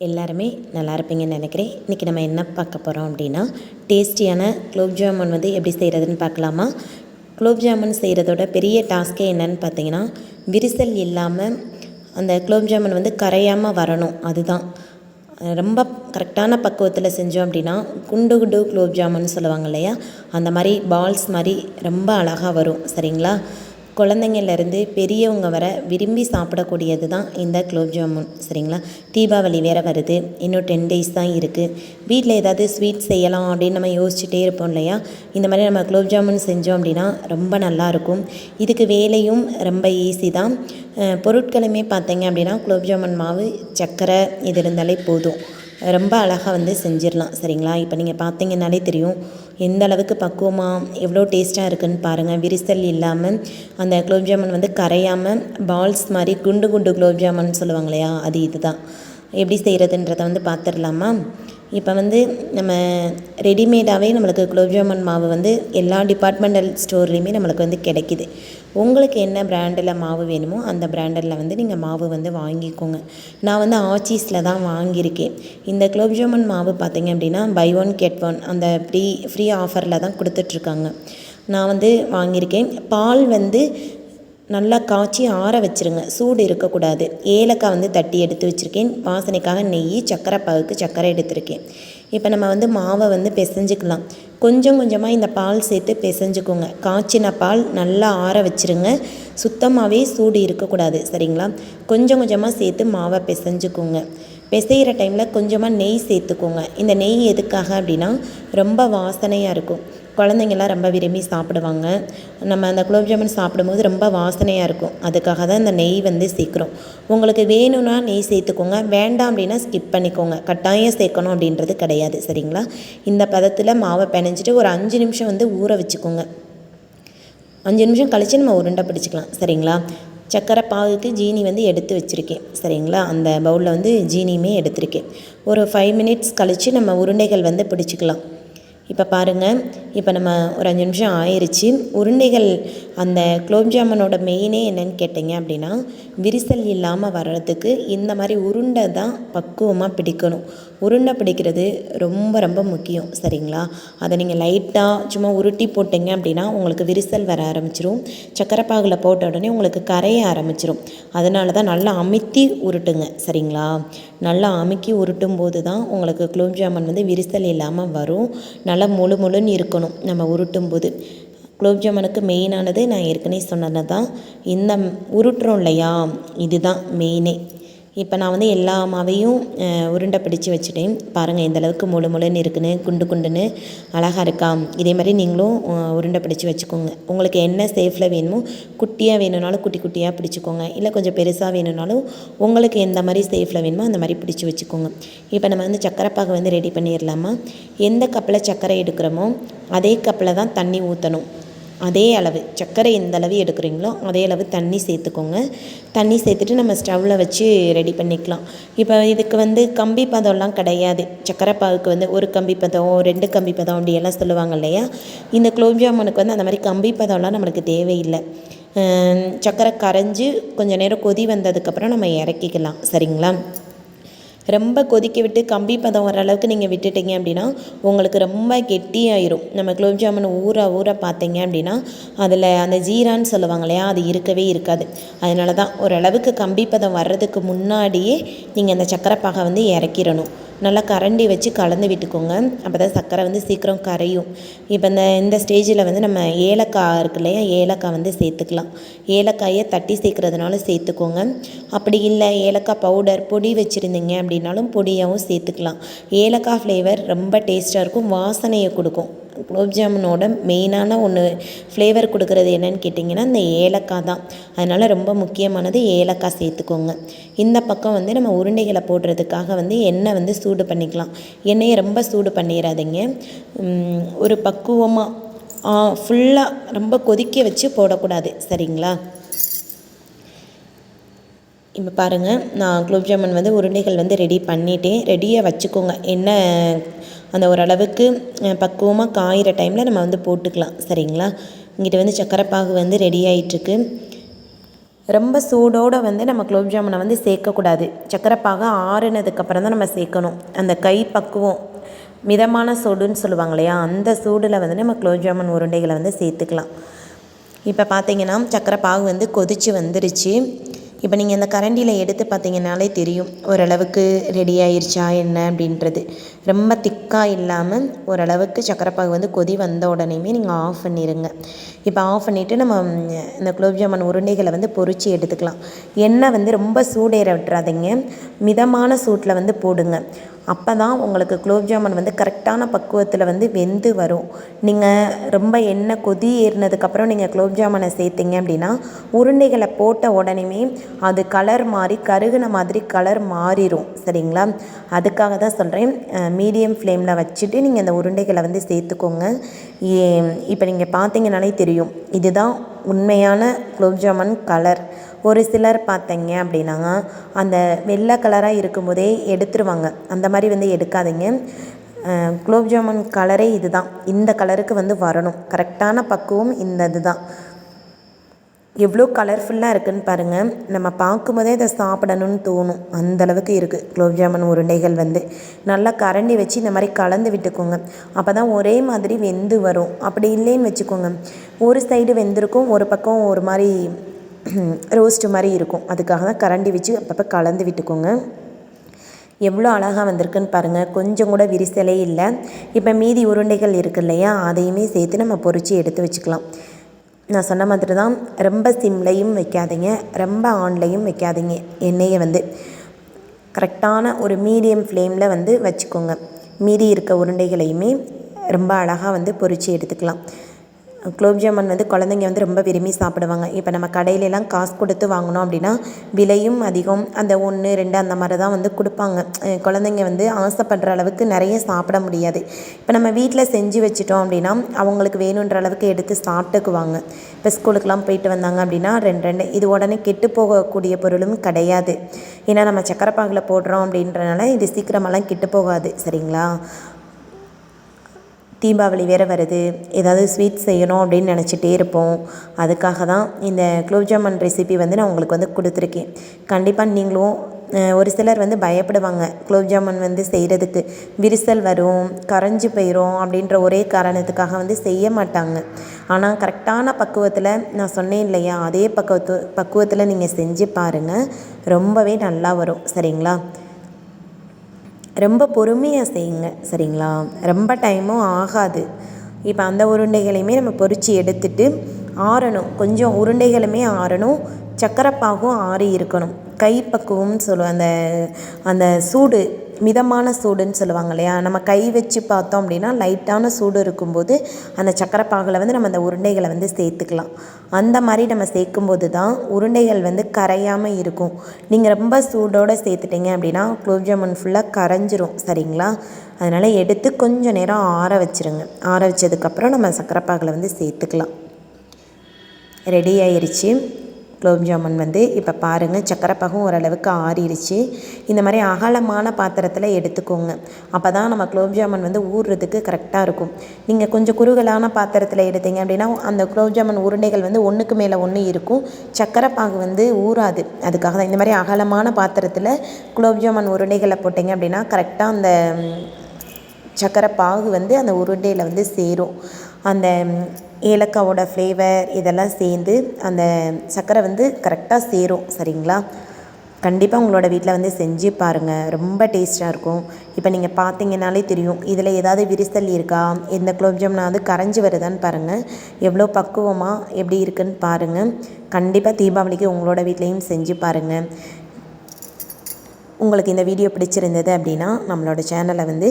எல்லாருமே நல்லா இருப்பீங்கன்னு நினைக்கிறேன். இன்றைக்கி நம்ம என்ன பார்க்க போகிறோம் அப்படின்னா டேஸ்டியான குலோப் ஜாமுன் வந்து எப்படி செய்கிறதுன்னு பார்க்கலாமா? குலோப் ஜாமுன் செய்கிறதோட பெரிய டாஸ்க்கே என்னன்னு பார்த்தீங்கன்னா விரிசல் இல்லாமல் அந்த குலோப் ஜாமுன் வந்து கரையாமல் வரணும். அதுதான். ரொம்ப கரெக்டான பக்குவத்தில் செஞ்சோம் அப்படின்னா குண்டு குண்டு குலோப் ஜாமுன் சொல்லுவாங்க இல்லையா? அந்த மாதிரி பால்ஸ் மாதிரி ரொம்ப அழகாக வரும். சரிங்களா? குழந்தைங்கள்லேருந்து பெரியவங்க வர விரும்பி சாப்பிடக்கூடியது தான் இந்த குலோப் ஜாமுன் சரிங்களா? தீபாவளி வேறு வருது இன்னும் டென் டேஸ் தான் இருக்குது வீட்டில் ஏதாவது ஸ்வீட் செய்யலாம் அப்படின்னு நம்ம யோசிச்சுட்டே இருப்போம் இல்லையா? இந்த மாதிரி நம்ம குலோப் ஜாமுன் செஞ்சோம் அப்படின்னா ரொம்ப நல்லாயிருக்கும் இதுக்கு வேலையும் ரொம்ப ஈஸி தான். பொருட்களுமே பார்த்தீங்க அப்படின்னா குலோப் ஜாமுன் மாவு சர்க்கரை இது இருந்தாலே போதும். ரொம்ப அழகாக வந்து செஞ்சிடலாம் சரிங்களா? இப்போ நீங்கள் பார்த்தீங்கன்னாலே தெரியும். எந்த அளவுக்கு பக்குவமாக எவ்வளோ டேஸ்ட்டாக இருக்குன்னு பாருங்கள் விரிசல் இல்லாமல் அந்த குலோப் ஜாமுன் வந்து கரையாமல் பால்ஸ் மாதிரி குண்டு குண்டு குலோப் ஜாமுன் சொல்லுவாங்க இல்லையா? அது இதுதான். எப்படி செய்கிறதுன்றதை வந்து பார்த்துடலாமா இப்போ வந்து நம்ம ரெடிமேடாகவே நம்மளுக்கு குலோப்ஜாமுன் மாவு வந்து எல்லா டிபார்ட்மெண்டல் ஸ்டோர்லேயுமே நம்மளுக்கு வந்து கிடைக்கிது. உங்களுக்கு என்ன பிராண்டில் மாவு வேணுமோ அந்த பிராண்டில் வந்து நீங்கள் மாவு வந்து வாங்கிக்கோங்க. நான் வந்து ஆச்சீஸில் தான் வாங்கியிருக்கேன். இந்த குலோப்ஜாமுன் மாவு பார்த்தீங்க அப்படின்னா பை ஒன் கெட் ஒன் அந்த ஃப்ரீ ஃப்ரீ ஆஃபரில் தான் கொடுத்துட்ருக்காங்க. நான் வந்து வாங்கியிருக்கேன். பால் வந்து நல்லா காய்ச்சி ஆற வச்சுருங்க. சூடு இருக்கக்கூடாது. ஏலக்காய் வந்து தட்டி எடுத்து வச்சுருக்கேன். வாசனைக்காக நெய் சக்கரை பாகுக்கு சர்க்கரை எடுத்திருக்கேன். இப்போ நம்ம வந்து மாவை வந்து பிசைஞ்சுக்கலாம். கொஞ்சம் கொஞ்சமாக இந்த பால் சேர்த்து பிசைஞ்சுக்கோங்க. காய்ச்சின பால் நல்லா ஆற வச்சுருங்க. சுத்தமாகவே சூடு இருக்கக்கூடாது. சரிங்களா? கொஞ்சம் கொஞ்சமாக சேர்த்து மாவை பிசைஞ்சுக்கோங்க. பிசைகிற டைமில் கொஞ்சமாக நெய் சேர்த்துக்கோங்க. இந்த நெய் எதுக்காக அப்படின்னா ரொம்ப வாசனையாக இருக்கும். குழந்தைங்கள்லாம் ரொம்ப விரும்பி சாப்பிடுவாங்க. நம்ம அந்த குலோப் ஜாமுன் சாப்பிடும்போது ரொம்ப வாசனையாக இருக்கும். அதுக்காக தான் இந்த நெய் வந்து சேர்க்குறோம். உங்களுக்கு வேணும்னா நெய் சேர்த்துக்கோங்க. வேண்டாம் அப்படின்னா ஸ்கிப் பண்ணிக்கோங்க. கட்டாயம் சேர்க்கணும் அப்படின்றது கிடையாது. சரிங்களா? இந்த பதத்தில் மாவை பிணைஞ்சிட்டு ஒரு அஞ்சு நிமிஷம் வந்து ஊற வச்சுக்கோங்க. அஞ்சு நிமிஷம் கழித்து நம்ம உருண்டை பிடிச்சிக்கலாம். சரிங்களா? சர்க்கரை பாகுக்கு ஜீனி வந்து எடுத்து வச்சுருக்கேன். சரிங்களா? அந்த பவுலில் வந்து ஜீனியுமே எடுத்திருக்கேன். ஒரு ஃபைவ் மினிட்ஸ் கழித்து நம்ம உருண்டைகள் வந்து பிடிச்சிக்கலாம். இப்போ பாருங்கள் இப்போ நம்ம ஒரு அஞ்சு நிமிஷம் ஆயிடுச்சு உருண்டைகள் அந்த குலோப் ஜாமுனோட மெயினே என்னன்னு கேட்டிங்க அப்படின்னா விரிசல் இல்லாமல் வர்றதுக்கு இந்த மாதிரி உருண்டை தான் பக்குவமாக பிடிக்கணும். உருண்டை பிடிக்கிறது ரொம்ப ரொம்ப முக்கியம். சரிங்களா? அதை நீங்கள் லைட்டாக சும்மா உருட்டி போட்டிங்க அப்படின்னா உங்களுக்கு விரிசல் வர ஆரம்பிச்சிரும். சக்கரை பாகில் போட்ட உடனே உங்களுக்கு கரைய ஆரம்பிச்சிரும். அதனால தான் நல்லா அமுத்தி உருட்டுங்க. சரிங்களா? நல்லா அமுக்கி உருட்டும் போது தான் உங்களுக்கு குலோப் ஜாமுன் வந்து விரிசல் இல்லாமல் வரும். நல்லா முழு முழுன்னு இருக்கணும் நம்ம உருட்டும் போது குலோப் மெயினானது நான் ஏற்கனவே சொன்னது தான் இந்த உருட்டுறோம் இல்லையா? இதுதான் மெயினே இப்போ நான் வந்து எல்லா மாவையும் உருண்டை பிடிச்சு வச்சுட்டேன். பாருங்கள் இந்தளவுக்கு முழு முழுன்னு இருக்குன்னு குண்டு குண்டுன்னு அழகாக இருக்கா? இதே மாதிரி நீங்களும் உருண்டை பிடிச்சு வச்சுக்கோங்க. உங்களுக்கு என்ன சேஃபில் வேணுமோ குட்டியாக வேணும்னாலும் குட்டி குட்டியாக பிடிச்சிக்கோங்க. இல்லை கொஞ்சம் பெருசாக வேணும்னாலும் உங்களுக்கு எந்த மாதிரி சேஃபில் வேணுமோ அந்த மாதிரி பிடிச்சி வச்சுக்கோங்க. இப்போ நம்ம வந்து சக்கரை வந்து ரெடி பண்ணிடலாமா எந்த கப்பில் சர்க்கரை எடுக்கிறோமோ அதே கப்பில் தான் தண்ணி ஊற்றணும் அதே அளவு சர்க்கரை எந்த அளவு எடுக்கிறீங்களோ அதே அளவு தண்ணி சேர்த்துக்கோங்க. தண்ணி சேர்த்துட்டு நம்ம ஸ்டவ்வில் வச்சு ரெடி பண்ணிக்கலாம். இப்போ இதுக்கு வந்து கம்பி பதம்லாம் கிடையாது. சர்க்கரை பாவுக்கு வந்து ஒரு கம்பி பதம் ரெண்டு கம்பி பதம் அப்படியெல்லாம் சொல்லுவாங்க இல்லையா? இந்த குலோப் ஜாமுனுக்கு வந்து அந்த மாதிரி கம்பி பதம்லாம் நம்மளுக்கு தேவையில்லை. சர்க்கரை கரைஞ்சி கொஞ்சம் நேரம் கொதி வந்ததுக்கப்புறம் நம்ம இறக்கிக்கலாம். சரிங்களா? ரொம்ப கொதிக்க விட்டு கம்பி பதம் வர அளவுக்கு நீங்கள் விட்டுட்டீங்க அப்படின்னா உங்களுக்கு ரொம்ப கெட்டியாயிரும். நம்ம குலோப் ஜாமுன் ஊற ஊற பார்த்தீங்க அப்படின்னா அதில் அந்த ஜீரான்னு சொல்லுவாங்க இல்லையா அது இருக்கவே இருக்காது. அதனால தான் ஓரளவுக்கு கம்பி பதம் வர்றதுக்கு முன்னாடியே நீங்கள் அந்த சக்கரை பாகை வந்து இறக்கிடணும். நல்லா கரண்டி வச்சு கலந்து விட்டுக்கோங்க. அப்போ தான் சர்க்கரை வந்து சீக்கிரம் கரையும். இப்போ இந்த இந்த ஸ்டேஜில் வந்து நம்ம ஏலக்காய் இருக்கு இல்லையா? ஏலக்காய் வந்து சேர்த்துக்கலாம். ஏலக்காயை தட்டி சேர்க்குறதுனால சேர்த்துக்கோங்க. அப்படி இல்லை ஏலக்காய் பவுடர் பொடி வச்சுருந்தீங்க அப்படின்னாலும் பொடியாகவும் சேர்த்துக்கலாம். ஏலக்காய் ஃப்ளேவர் ரொம்ப டேஸ்ட்டாக இருக்கும். வாசனையை கொடுக்கும். குலோப் ஜாமுனோட மெயினான ஒன்று ஃப்ளேவர் கொடுக்குறது என்னன்னு கேட்டிங்கன்னா இந்த ஏலக்காய் தான். அதனால் ரொம்ப முக்கியமானது ஏலக்காய் சேர்த்துக்கோங்க. இந்த பக்கம் வந்து நம்ம உருண்டைகளை போடுறதுக்காக வந்து எண்ணெய் வந்து சூடு பண்ணிக்கலாம். எண்ணெயை ரொம்ப சூடு பண்ணிடாதீங்க ஒரு பக்குவமாக ஃபுல்லாக ரொம்ப கொதிக்க வச்சு போடக்கூடாது. சரிங்களா? இப்போ பாருங்கள் நான் குலோப் ஜாமுன் வந்து உருண்டைகள் வந்து ரெடி பண்ணிட்டேன். ரெடியாக வச்சுக்கோங்க. என்ன அந்த ஓரளவுக்கு பக்குவமாக காயிற டைமில் நம்ம வந்து போட்டுக்கலாம். சரிங்களா? இங்கிட்ட வந்து சக்கரை பாகு வந்து ரெடி ஆகிட்டுருக்கு ரொம்ப சூடோடு வந்து நம்ம குலோப் ஜாமுனை வந்து சேர்க்கக்கூடாது. சக்கரை பாகு ஆறுனதுக்கப்புறம் தான் நம்ம சேர்க்கணும். அந்த கை பக்குவம் மிதமான சூடுன்னு சொல்லுவாங்க இல்லையா? அந்த சூடில் வந்து நம்ம குலோப் ஜாமுன் உருண்டைகளை வந்து சேர்த்துக்கலாம். இப்போ பார்த்தீங்கன்னா சக்கரை பாகு வந்து கொதித்து வந்துருச்சு. இப்போ நீங்கள் இந்த கரண்டியில் எடுத்து பார்த்தீங்கன்னாலே தெரியும் ஓரளவுக்கு ரெடி ஆயிடுச்சா என்ன அப்படின்றது. ரொம்ப திக்காக இல்லாமல் ஓரளவுக்கு சக்கரைப்பாகு வந்து கொதி வந்த உடனேயுமே நீங்கள் ஆஃப் பண்ணிடுங்க இப்போ ஆஃப் பண்ணிவிட்டு நம்ம இந்த குலோப்ஜாமுன் உருண்டைகளை வந்து பொரித்து எடுத்துக்கலாம். எண்ணெய் வந்து ரொம்ப சூடேற விட்டுறாதீங்க. மிதமான சூட்டில் வந்து போடுங்க. அப்போ தான் உங்களுக்கு குலோப்ஜாமுன் வந்து கரெக்டான பக்குவத்தில் வந்து வெந்து வரும். நீங்கள் ரொம்ப எண்ணெய் கொதி ஏறினதுக்கப்புறம் நீங்கள் குலோப்ஜாமுனை சேர்த்திங்க அப்படின்னா உருண்டைகளை போட்ட உடனேமே அது கலர் மாறி கருகுன மாதிரி கலர் மாறிடும் சரிங்களா? அதுக்காக தான் சொல்கிறேன் மீடியம் ஃப்ளேமில் வச்சுட்டு நீங்கள் அந்த உருண்டைகளை வந்து சேர்த்துக்கோங்க. இப்போ நீங்கள் பார்த்தீங்கனாலே தெரியும். இதுதான் உண்மையான குலோப்ஜாமுன் கலர். ஒரு சிலர் பார்த்தீங்க அப்படின்னா அந்த வெள்ளை கலராக இருக்கும்போதே எடுத்துருவாங்க. அந்த மாதிரி வந்து எடுக்காதீங்க. குலோப்ஜாமுன் கலரே இது தான் இந்த கலருக்கு வந்து வரணும். கரெக்டான பக்குவம் இந்த இது தான் எவ்வளோ கலர்ஃபுல்லாக இருக்குதுன்னு பாருங்கள் நம்ம பார்க்கும்போதே இதை சாப்பிடணும்னு தோணும். அந்தளவுக்கு இருக்குது குலோப் ஜாமுன் உருண்டைகள் வந்து. நல்லா கரண்டி வச்சு இந்த மாதிரி கலந்து விட்டுக்கோங்க. அப்போ தான் ஒரே மாதிரி வெந்து வரும். அப்படி இல்லைன்னு வச்சுக்கோங்க. ஒரு சைடு வெந்திருக்கும் ஒரு பக்கம் ஒரு மாதிரி ரோஸ்ட்டு மாதிரி இருக்கும். அதுக்காக தான் கரண்டி வச்சு அப்பப்போ கலந்து விட்டுக்கோங்க. எவ்வளோ அழகாக வந்திருக்குன்னு பாருங்கள் கொஞ்சம் கூட விரிசலே இல்லை. இப்போ மீதி உருண்டைகள் இருக்கு இல்லையா? அதையுமே சேர்த்து நம்ம பொறிச்சு எடுத்து வச்சுக்கலாம். நான் சொன்ன மாதிரி தான் ரொம்ப சிம்லையும் வைக்காதீங்க ரொம்ப ஆன்லையும் வைக்காதீங்க. எண்ணெயை வந்து கரெக்டான ஒரு மீடியம் ஃப்ளேமில் வந்து வச்சுக்கோங்க. மீதி இருக்க உருண்டைகளையுமே ரொம்ப அழகாக வந்து பொறிச்சு எடுத்துக்கலாம். குலோப் ஜாமுன் வந்து குழந்தைங்க வந்து ரொம்ப விரும்பி சாப்பிடுவாங்க. இப்போ நம்ம கடையிலலாம் காசு கொடுத்து வாங்கினோம் அப்படின்னா விலையும் அதிகம். அந்த ஒன்று ரெண்டு அந்த மாதிரி தான் வந்து கொடுப்பாங்க. குழந்தைங்க வந்து ஆசைப்படுற அளவுக்கு நிறைய சாப்பிட முடியாது. இப்போ நம்ம வீட்டில் செஞ்சு வச்சிட்டோம் அப்படின்னா அவங்களுக்கு வேணுன்ற அளவுக்கு எடுத்து சாப்பிட்டுக்குவாங்க. இப்போ ஸ்கூலுக்கெலாம் போயிட்டு வந்தாங்க அப்படின்னா ரெண்டு ரெண்டு இது உடனே கெட்டு போகக்கூடிய பொருளும் கிடையாது. ஏன்னா நம்ம சக்கரை போடுறோம் அப்படின்றனால இது சீக்கிரமெல்லாம் கெட்டு போகாது. சரிங்களா? தீபாவளி வேறு வருது. ஏதாவது ஸ்வீட் செய்யணும் அப்படின்னு நினச்சிட்டே இருப்போம். அதுக்காக தான் இந்த குலோப்ஜாமன் ரெசிபி வந்து நான் உங்களுக்கு வந்து கொடுத்துருக்கேன். கண்டிப்பாக நீங்களும் ஒரு சிலர் வந்து பயப்படுவாங்க. குலோப் ஜாமுன் வந்து செய்கிறதுக்கு விரிசல் வரும் கரைஞ்சி போயிடும் அப்படின்ற ஒரே காரணத்துக்காக வந்து செய்ய மாட்டாங்க. ஆனால் கரெக்டான பக்குவத்தில் நான் சொன்னேன் இல்லையா? அதே பக்குவத்து பக்குவத்தில் நீங்கள் செஞ்சு பாருங்கள் ரொம்பவே நல்லா வரும். சரிங்களா? ரொம்ப பொறுமையாக செய்யுங்க சரிங்களா? ரொம்ப டைமும் ஆகாது. இப்போ அந்த உருண்டைகளையுமே நம்ம பொறிச்சு எடுத்துட்டு ஆறணும். கொஞ்சம் உருண்டைகளுமே ஆறணும். சக்கரைப்பாகும் ஆறி இருக்கணும். கைப்பக்குவம்னு சொல்லுவோம். அந்த அந்த சூடு மிதமான சூடுன்னு சொல்லுவாங்க இல்லையா? நம்ம கை வச்சு பார்த்தோம் அப்படின்னா லைட்டான சூடு இருக்கும்போது அந்த சக்கரை பாகில் வந்து நம்ம அந்த உருண்டைகளை வந்து சேர்த்துக்கலாம். அந்த மாதிரி நம்ம சேர்க்கும்போது தான் உருண்டைகள் வந்து கரையாமல் இருக்கும். நீங்கள் ரொம்ப சூடோடு சேர்த்துட்டிங்க அப்படின்னா குலோப் ஜாமுன் ஃபுல்லாக கரைஞ்சிரும் சரிங்களா? அதனால் எடுத்து கொஞ்சம் நேரம் ஆற வச்சுருங்க. ஆற வச்சதுக்கப்புறம் நம்ம சக்கரை பாகில் வந்து சேர்த்துக்கலாம். ரெடி ஆயிடுச்சு குலோப் ஜாமுன் வந்து இப்போ பாருங்கள் சக்கரை பாகும் ஓரளவுக்கு ஆறிடுச்சு இந்த மாதிரி அகலமான பாத்திரத்தில் எடுத்துக்கோங்க. அப்போ தான் நம்ம குலோப் ஜாமுன் வந்து ஊறுறதுக்கு கரெக்டாக இருக்கும். நீங்கள் கொஞ்சம் குறுகலான பாத்திரத்தில் எடுத்தீங்க அப்படின்னா அந்த குலோப் ஜாமுன் உருண்டைகள் வந்து ஒன்றுக்கு மேலே ஒன்று இருக்கும். சக்கரை பாகு வந்து ஊறாது. அதுக்காக தான் இந்த மாதிரி அகலமான பாத்திரத்தில் குலோப் ஜாமுன் உருண்டைகளை போட்டிங்க அப்படின்னா கரெக்டாக அந்த சக்கரை பாகு வந்து அந்த உருண்டையில் வந்து சேரும். அந்த ஏலக்காவோட ஃப்ளேவர் இதெல்லாம் சேர்ந்து அந்த சர்க்கரை வந்து கரெக்டாக சேரும் சரிங்களா? கண்டிப்பாக உங்களோட வீட்டில் வந்து செஞ்சு பாருங்கள் ரொம்ப டேஸ்ட்டாக இருக்கும். இப்போ நீங்கள் பார்த்தீங்கனாலே தெரியும். இதில் ஏதாவது விரிசல் இருக்கா? எந்த குலோப் வந்து கரைஞ்சி வருதான்னு பாருங்கள் எவ்வளோ பக்குவமாக எப்படி இருக்குன்னு பாருங்கள் கண்டிப்பாக தீபாவளிக்கு உங்களோட வீட்லேயும் செஞ்சு பாருங்கள் உங்களுக்கு இந்த வீடியோ பிடிச்சிருந்தது அப்படின்னா நம்மளோட சேனலை வந்து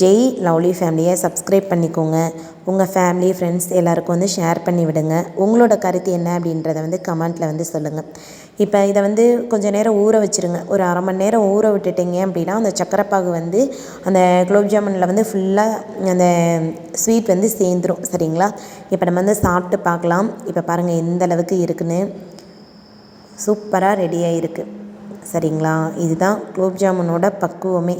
ஜெய் லவ்லி ஃபேமிலியை சப்ஸ்கிரைப் பண்ணிக்கோங்க. உங்கள் ஃபேமிலி ஃப்ரெண்ட்ஸ் எல்லாருக்கும் வந்து ஷேர் பண்ணி விடுங்க. உங்களோட கருத்து என்ன அப்படின்றத வந்து கமெண்ட்டில் வந்து சொல்லுங்கள் இப்போ இதை வந்து கொஞ்சம் நேரம் ஊற வச்சுருங்க. ஒரு அரை மணி நேரம் ஊற விட்டுட்டிங்க அப்படின்னா அந்த சக்கரைப்பாகு வந்து அந்த குலோப் ஜாமுனில் வந்து ஃபுல்லாக அந்த ஸ்வீட் வந்து சேர்ந்துடும் சரிங்களா? இப்போ நம்ம வந்து சாப்பிட்டு பார்க்கலாம். இப்போ பாருங்கள் எந்த அளவுக்கு இருக்குன்னு. சூப்பராக ரெடியாக இருக்குது சரிங்களா? இதுதான் குலோப் ஜாமுனோட பக்குவமே.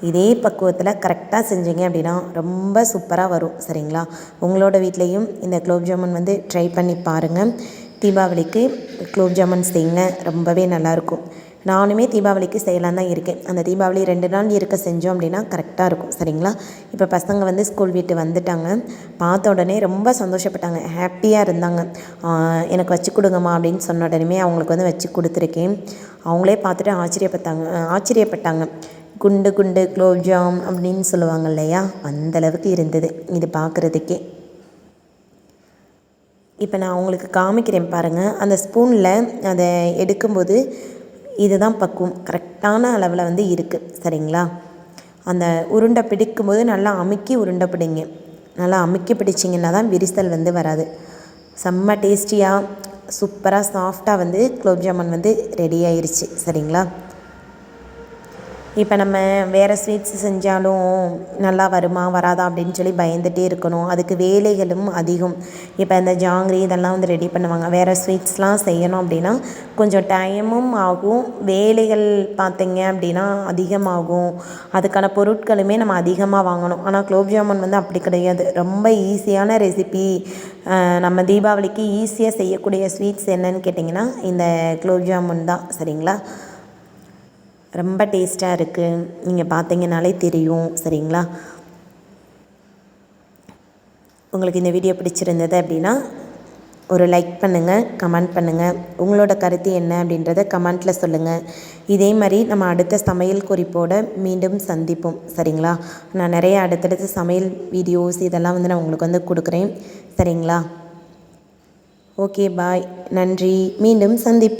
இதே பக்குவத்தில் கரெக்டாக செஞ்சீங்க அப்படின்னா ரொம்ப சூப்பராக வரும். சரிங்களா? உங்களோட வீட்லேயும் இந்த குலோப் ஜாமுன் வந்து ட்ரை பண்ணி பாருங்கள் தீபாவளிக்கு குலோப் ஜாமுன் செய்யுங்க. ரொம்பவே நல்லாயிருக்கும் நானுமே தீபாவளிக்கு செய்யலாம் தான் இருக்கேன். அந்த தீபாவளி ரெண்டு நாள் இருக்க செஞ்சோம் அப்படின்னா கரெக்டாக இருக்கும். சரிங்களா? இப்போ பசங்க வந்து ஸ்கூல் விட்டு வந்துட்டாங்க. பார்த்த உடனே ரொம்ப சந்தோஷப்பட்டாங்க. ஹாப்பியாக இருந்தாங்க. எனக்கு வச்சு கொடுங்கம்மா அப்படின்னு சொன்ன உடனே அவங்களுக்கு வந்து வச்சு கொடுத்துருக்கேன். அவங்களே பார்த்துட்டு ஆச்சரியப்பட்டாங்க. ஆச்சரியப்பட்டாங்க. குண்டு குண்டு குலோப்ஜாம் அப்படின்னு சொல்லுவாங்க இல்லையா? அந்த அளவுக்கு இருந்தது. இது பார்க்குறதுக்கே. இப்போ நான் உங்களுக்கு காமிக்கிறேன் பாருங்கள் அந்த ஸ்பூனில் அதை எடுக்கும்போது இதுதான் பக்குவம். கரெக்டான அளவில் வந்து இருக்குது சரிங்களா? அந்த உருண்டை பிடிக்கும்போது நல்லா அமுக்கி உருண்டை பிடிங்க. நல்லா அமுக்கி பிடிச்சிங்கன்னா தான் விரிசல் வந்து வராது. செம்ம டேஸ்டியாக சூப்பராக சாஃப்டாக வந்து குலோப் ஜாமுன் வந்து ரெடி ஆயிடுச்சு சரிங்களா? இப்போ நம்ம வேறு ஸ்வீட்ஸ் செஞ்சாலும் நல்லா வருமா வராதா அப்படின்னு சொல்லி பயந்துகிட்டே இருக்கணும். அதுக்கு வேலைகளும் அதிகம். இப்போ இந்த ஜாங்கிரி இதெல்லாம் வந்து ரெடி பண்ணுவாங்க. வேறு ஸ்வீட்ஸ்லாம் செய்யணும் அப்படின்னா கொஞ்சம் டைமும் ஆகும். வேலைகள் பார்த்தீங்க அப்படின்னா அதிகமாகும். அதுக்கான பொருட்களுமே நம்ம அதிகமாக வாங்கணும். ஆனால் குலோப் ஜாமுன் வந்து அப்படி கிடையாது. ரொம்ப ஈஸியான ரெசிபி நம்ம தீபாவளிக்கு ஈஸியாக செய்யக்கூடிய ஸ்வீட்ஸ் என்னன்னு கேட்டிங்கன்னா இந்த குலோப் ஜாமுன் தான். சரிங்களா? ரொம்ப டேஸ்ட்டாக இருக்குது நீங்கள் பார்த்தீங்கனாலே தெரியும். சரிங்களா? உங்களுக்கு இந்த வீடியோ பிடிச்சிருந்தது அப்படின்னா ஒரு லைக் பண்ணுங்கள் கமெண்ட் பண்ணுங்கள் உங்களோட கருத்து என்ன அப்படின்றத கமெண்ட்டில் சொல்லுங்கள் இதே மாதிரி நம்ம அடுத்த சமையல் குறிப்போடு மீண்டும் சந்திப்போம். சரிங்களா? நான் நிறைய அடுத்தடுத்த சமையல் வீடியோஸ் இதெல்லாம் வந்து நான் உங்களுக்கு வந்து கொடுக்குறேன். சரிங்களா? ஓகே பாய் நன்றி. மீண்டும் சந்திப்போம்.